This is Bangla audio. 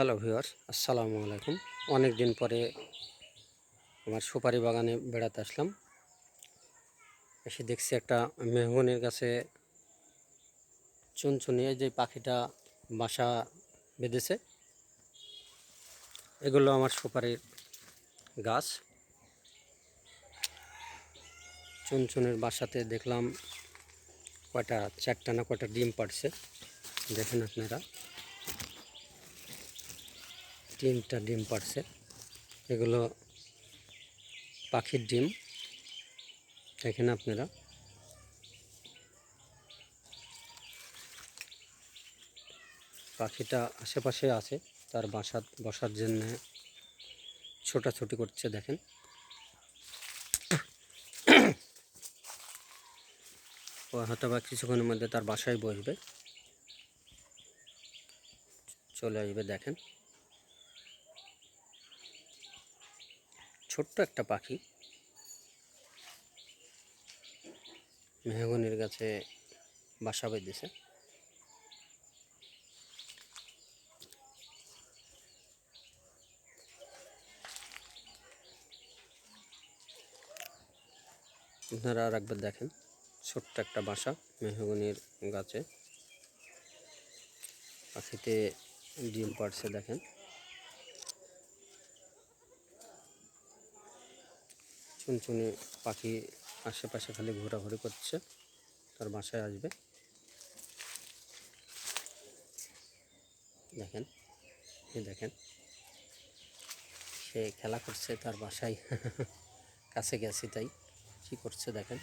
হ্যালো ভিউয়ার্স, আসসালামু আলাইকুম। অনেক দিন পরে আমার সুপারি বাগানে বেড়াতে আসলাম। এসে দেখছি একটা মেহগনির গাছে চুনচুনিয়ে যে পাখিটা বাসা বেঁধেছে। এগুলো আমার সুপারির গাছ। চুনচুনের বাসাতে দেখলাম কয়টা, চারটা না কয়টা ডিম পাড়ছে। দেখেন আপনারা। তিনটা ডিম পাড়ছে এগুলো পাখির ডিম। দেখেন আপনারা। পাখিটা আশেপাশে আছে, তার বাসা বসার জন্য ছোটাছুটি করছে, দেখেন। ও হয়তো বা কিছুক্ষণের মধ্যে তার বাসায় বসবে। চলে আসবে, দেখেন। ছোট্ট একটা পাখি। মেহগনির গাছে বাসা বেঁধেছে। আপনারা আর একবার দেখেন, ছোট্ট একটা বাসা মেহগনির গাছে। পাখিতে ডিম পাড়ছে, দেখেন। চুনচুনি পাখি আশেপাশে খালি ঘোরাঘুরি করছে। তার বাসায় আসবে। দেখেন দেখেন, সে খেলা করছে তার বাসায়। কাছে গেছি তাই। কী করছে দেখেন।